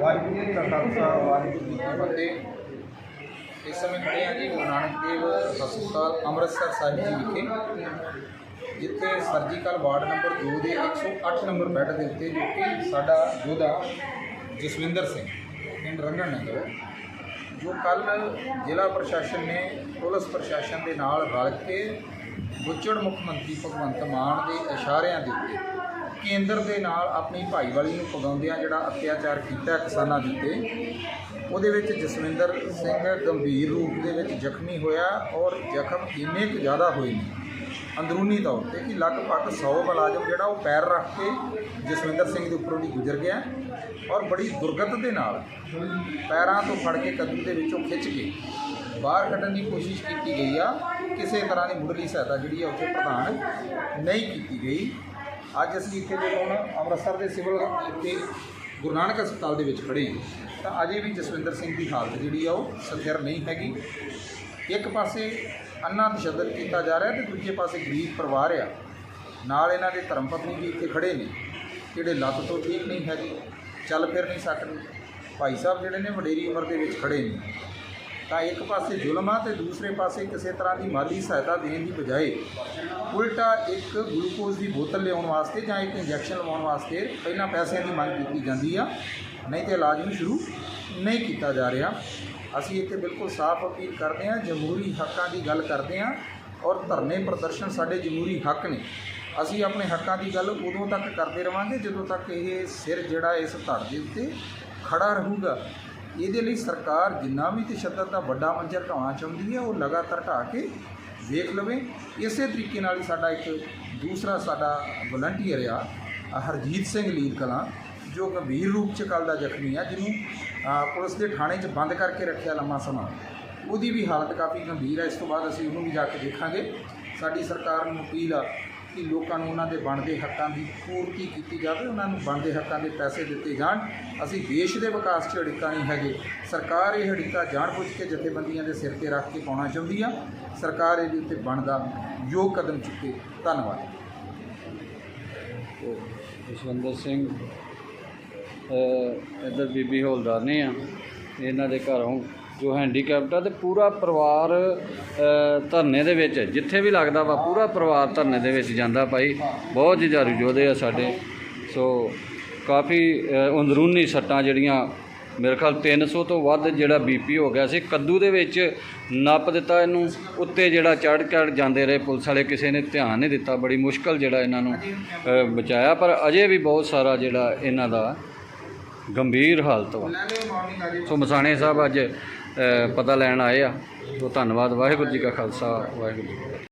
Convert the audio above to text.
ਵਾਹਿਗੁਰੂ ਜੀ ਕਾ ਖਾਲਸਾ, ਵਾਹਿਗੁਰੂ ਜੀ ਕੀ ਫਤਿਹ। ਇਸ ਸਮੇਂ ਖੜੇ ਹਾਂ ਜੀ ਗੁਰੂ ਨਾਨਕ ਦੇਵ ਹਸਪਤਾਲ ਅੰਮ੍ਰਿਤਸਰ ਸਾਹਿਬ ਜੀ ਵਿਖੇ, ਜਿੱਥੇ ਸਰਜੀਕਲ ਵਾਰਡ ਨੰਬਰ 2 ਦੇ 108 ਨੰਬਰ ਬੈੱਡ ਦੇ ਉੱਤੇ ਜੋ ਕਿ ਸਾਡਾ ਯੋਧਾ ਜਸਵਿੰਦਰ ਸਿੰਘ, ਪਿੰਡ ਰੰਗਣ ਨਗਰ ਜੋ ਕੱਲ ਜ਼ਿਲ੍ਹਾ ਪ੍ਰਸ਼ਾਸਨ ਨੇ ਪੁਲਿਸ ਪ੍ਰਸ਼ਾਸਨ ਦੇ ਨਾਲ ਰਲ ਕੇ ਗੁੱਜੜ ਮੁੱਖ ਮੰਤਰੀ ਭਗਵੰਤ ਮਾਨ ਦੇ ਇਸ਼ਾਰਿਆਂ ਦੇ ਉੱਤੇ ਕੇਂਦਰ ਦੇ ਨਾਲ ਆਪਣੀ ਭਾਈਵਾਲੀ ਨੂੰ ਪਗਾਉਂਦਿਆਂ ਜਿਹੜਾ ਅਤਿਆਚਾਰ ਕੀਤਾ ਕਿਸਾਨਾਂ ਦੇ ਉੱਤੇ, ਉਹਦੇ ਵਿੱਚ ਜਸਵਿੰਦਰ ਸਿੰਘ ਗੰਭੀਰ ਰੂਪ ਦੇ ਵਿੱਚ ਜ਼ਖਮੀ ਹੋਇਆ ਔਰ ਜ਼ਖਮ ਇੰਨੇ ਕੁ ਜ਼ਿਆਦਾ ਹੋਏ ਨੇ, ਅੰਦਰੂਨੀ ਤੌਰ ਤੇ ਕਿ ਲਗਭਗ 100 ਮੁਲਾਜ਼ਮ ਜਿਹੜਾ ਉਹ ਪੈਰ ਰੱਖ ਕੇ ਜਸਵਿੰਦਰ ਸਿੰਘ ਦੇ ਉੱਪਰੋਂ ਦੀ ਗੁਜ਼ਰ ਗਿਆ ਔਰ ਬੜੀ ਦੁਰਗਤ ਦੇ ਨਾਲ ਪੈਰਾਂ ਤੋਂ ਫੜ ਕੇ ਕੱਦੂ ਦੇ ਵਿੱਚੋਂ ਖਿੱਚ ਕੇ ਬਾਹਰ ਕੱਢਣ ਦੀ ਕੋਸ਼ਿਸ਼ ਕੀਤੀ ਗਈ ਆ, ਕਿਸੇ ਤਰ੍ਹਾਂ ਦੀ ਮੁੱਢਲੀ ਸਹਾਇਤਾ ਜਿਹੜੀ ਆ ਉੱਥੇ ਪ੍ਰਦਾਨ ਨਹੀਂ ਕੀਤੀ ਗਈ। ਅੱਜ ਅਸੀਂ ਇੱਥੇ ਜਦੋਂ ਹੁਣ ਅੰਮ੍ਰਿਤਸਰ ਦੇ ਸਿਵਲ ਇੱਥੇ ਗੁਰੂ ਨਾਨਕ ਹਸਪਤਾਲ ਦੇ ਵਿੱਚ ਖੜੇ ਹਾਂ। ਤਾਂ ਅਜੇ ਵੀ ਜਸਵਿੰਦਰ ਸਿੰਘ ਦੀ ਹਾਲਤ ਜਿਹੜੀ ਆ ਉਹ ਸਥਿਰ ਨਹੀਂ ਹੈਗੀ। ਇੱਕ ਪਾਸੇ ਅੰਨਾ ਤਸ਼ੱਦਦ ਕੀਤਾ ਜਾ ਰਿਹਾ ਤੇ ਦੂਜੇ ਪਾਸੇ ਗਰੀਬ ਪਰਿਵਾਰ ਆ। ਨਾਲ ਇਹਨਾਂ ਦੇ ਧਰਮ ਪਤਨੀ ਵੀ ਇੱਥੇ ਖੜੇ ਨੇ, ਜਿਹੜੇ ਲੱਤ ਤੋਂ ਠੀਕ ਨਹੀਂ ਹੈਗੇ, ਚੱਲ ਫਿਰ ਨਹੀਂ ਸਕਦੇ ਭਾਈ ਸਾਹਿਬ ਜਿਹੜੇ ਨੇ, ਵਡੇਰੀ ਉਮਰ ਦੇ ਵਿੱਚ ਖੜੇ ਨੇ। ਤਾਂ ਇੱਕ ਪਾਸੇ ਜ਼ੁਲਮ ਆ ਤੇ ਦੂਸਰੇ ਪਾਸੇ ਕਿਸੇ ਤਰ੍ਹਾਂ ਦੀ ਮਾਲੀ ਸਹਾਇਤਾ ਦੇਣ ਦੀ ਬਜਾਏ ਉਲਟਾ ਇੱਕ ਗਲੂਕੋਜ਼ ਦੀ ਬੋਤਲ ਲਿਆਉਣ ਵਾਸਤੇ ਜਾਂ ਇੱਕ ਇੰਜੈਕਸ਼ਨ ਲਵਾਉਣ ਵਾਸਤੇ ਪਹਿਲਾਂ ਪੈਸਿਆਂ ਦੀ ਮੰਗ ਕੀਤੀ ਜਾਂਦੀ ਆ। ਨਹੀਂ ਤੇ ਇਲਾਜ ਨੂੰ ਸ਼ੁਰੂ ਨਹੀਂ ਕੀਤਾ ਜਾ ਰਿਹਾ। ਅਸੀਂ ਇੱਥੇ ਬਿਲਕੁਲ ਸਾਫ਼ ਅਪੀਲ ਕਰਦੇ ਹਾਂ, ਜਮਹੂਰੀ ਹੱਕਾਂ ਦੀ ਗੱਲ ਕਰਦੇ ਹਾਂ ਔਰ ਧਰਨੇ ਪ੍ਰਦਰਸ਼ਨ ਸਾਡੇ ਜਮਹੂਰੀ ਹੱਕ ਨੇ। ਅਸੀਂ ਆਪਣੇ ਹੱਕਾਂ ਦੀ ਗੱਲ ਉਦੋਂ ਤੱਕ ਕਰਦੇ ਰਵਾਂਗੇ ਜਦੋਂ ਤੱਕ ਇਹ ਸਿਰ ਜਿਹੜਾ ਇਸ ਧੜ ਦੇ ਉੱਤੇ ਖੜਾ ਰਹੂਗਾ। ਇਹਦੇ ਲਈ ਸਰਕਾਰ ਜਿੰਨਾ ਵੀ ਤਸ਼ੱਦਦ ਦਾ ਵੱਡਾ ਮੰਜ਼ਰ ਢਾਉਣਾ ਚਾਹੁੰਦੀ ਹੈ, ਉਹ ਲਗਾਤਾਰ ਢਾਹ ਕੇ ਵੇਖ ਲਵੇ। ਇਸੇ ਤਰੀਕੇ ਨਾਲ ਸਾਡਾ ਇੱਕ ਦੂਸਰਾ ਸਾਡਾ ਵਲੰਟੀਅਰ ਆ ਹਰਜੀਤ ਸਿੰਘ ਲੀਰ ਕਲਾਂ, ਜੋ ਗੰਭੀਰ ਰੂਪ ਚ ਕੱਲ੍ਹ ਦਾ ਜ਼ਖਮੀ ਆ, ਜਿਹਨੂੰ ਪੁਲਿਸ ਦੇ ਥਾਣੇ 'ਚ ਬੰਦ ਕਰਕੇ ਰੱਖਿਆ ਲੰਮਾ ਸਮਾਂ। ਉਹਦੀ ਵੀ ਹਾਲਤ ਕਾਫੀ ਗੰਭੀਰ ਹੈ ਇਸ ਤੋਂ ਬਾਅਦ ਅਸੀਂ ਉਹਨੂੰ ਵੀ ਜਾ ਕੇ ਦੇਖਾਂਗੇ। ਸਾਡੀ ਸਰਕਾਰ ਨੂੰ ਅਪੀਲ ਆ ਕਿ ਲੋਕਾਂ ਨੂੰ ਉਹਨਾਂ ਦੇ ਬਣਦੇ ਹੱਕਾਂ ਦੀ ਪੂਰਤੀ ਕੀਤੀ ਜਾਵੇ ਉਹਨਾਂ ਨੂੰ ਬਣਦੇ ਹੱਕਾਂ ਦੇ ਪੈਸੇ ਦਿੱਤੇ ਜਾਣ। ਅਸੀਂ ਦੇਸ਼ ਦੇ ਵਿਕਾਸ 'ਚ ਅੜਿੱਕਾ ਨਹੀਂ ਹੈਗੇ। ਸਰਕਾਰ ਇਹ ਅੜਿੱਕਾ ਜਾਣਬੁੱਝ ਕੇ ਜਥੇਬੰਦੀਆਂ ਦੇ ਸਿਰ ਤੇ ਰੱਖ ਕੇ ਪਾਉਣਾ ਚਾਹੁੰਦੀ ਆ। ਸਰਕਾਰ ਇਹਦੇ ਉੱਤੇ ਬਣਦਾ ਯੋਗ ਕਦਮ ਚੁੱਕੇ ਧੰਨਵਾਦ। ਤੇ ਜਸਵੰਦਰ ਸਿੰਘ ਅ, ਇੱਧਰ ਬੀਬੀ ਹੌਲਦਾਰ ਨੇ ਆ। ਇਹਨਾਂ ਦੇ ਘਰੋਂ ਜੋ ਹੈਂਡੀਕੈਪਟ ਆ ਤੇ ਪੂਰਾ ਪਰਿਵਾਰ ਧਰਨੇ ਦੇ ਵਿੱਚ, ਜਿੱਥੇ ਵੀ ਲੱਗਦਾ ਵਾ, ਪੂਰਾ ਪਰਿਵਾਰ ਧਰਨੇ ਦੇ ਵਿੱਚ ਜਾਂਦਾ ਭਾਈ। ਬਹੁਤ ਜੁਝਾਰੂ ਯੋਧੇ ਆ ਸਾਡੇ। ਸੋ ਕਾਫੀ ਅੰਦਰੂਨੀ ਸੱਟਾਂ ਜਿਹੜੀਆਂ, ਮੇਰੇ ਖਿਆਲ 300 ਤੋਂ ਵੱਧ ਜਿਹੜਾ ਬੀਪੀ ਹੋ ਗਿਆ ਸੀ, ਕੱਦੂ ਦੇ ਵਿੱਚ ਨੱਪ ਦਿੱਤਾ ਇਹਨੂੰ। ਉੱਤੇ ਜਿਹੜਾ ਚੜ੍ਹ ਚੜ੍ਹ ਜਾਂਦੇ ਰਹੇ ਪੁਲਿਸ ਵਾਲੇ, ਕਿਸੇ ਨੇ ਧਿਆਨ ਨਹੀਂ ਦਿੱਤਾ। ਬੜੀ ਮੁਸ਼ਕਲ ਜਿਹੜਾ ਇਹਨਾਂ ਨੂੰ ਬਚਾਇਆ, ਪਰ ਅਜੇ ਵੀ ਬਹੁਤ ਸਾਰਾ ਜਿਹੜਾ ਇਹਨਾਂ ਦਾ ਗੰਭੀਰ ਹਾਲਤ ਵਾ। ਸੋ ਮਸਾਣੇ ਸਾਹਿਬ ਅੱਜ ਪਤਾ ਲੈਣ ਆਏ ਆ। ਸੋ ਧੰਨਵਾਦ ਵਾਹਿਗੁਰੂ ਜੀ ਕਾ ਖਾਲਸਾ ਵਾਹਿਗੁਰੂ ਜੀ ਕੀ ਫਤਿਹ।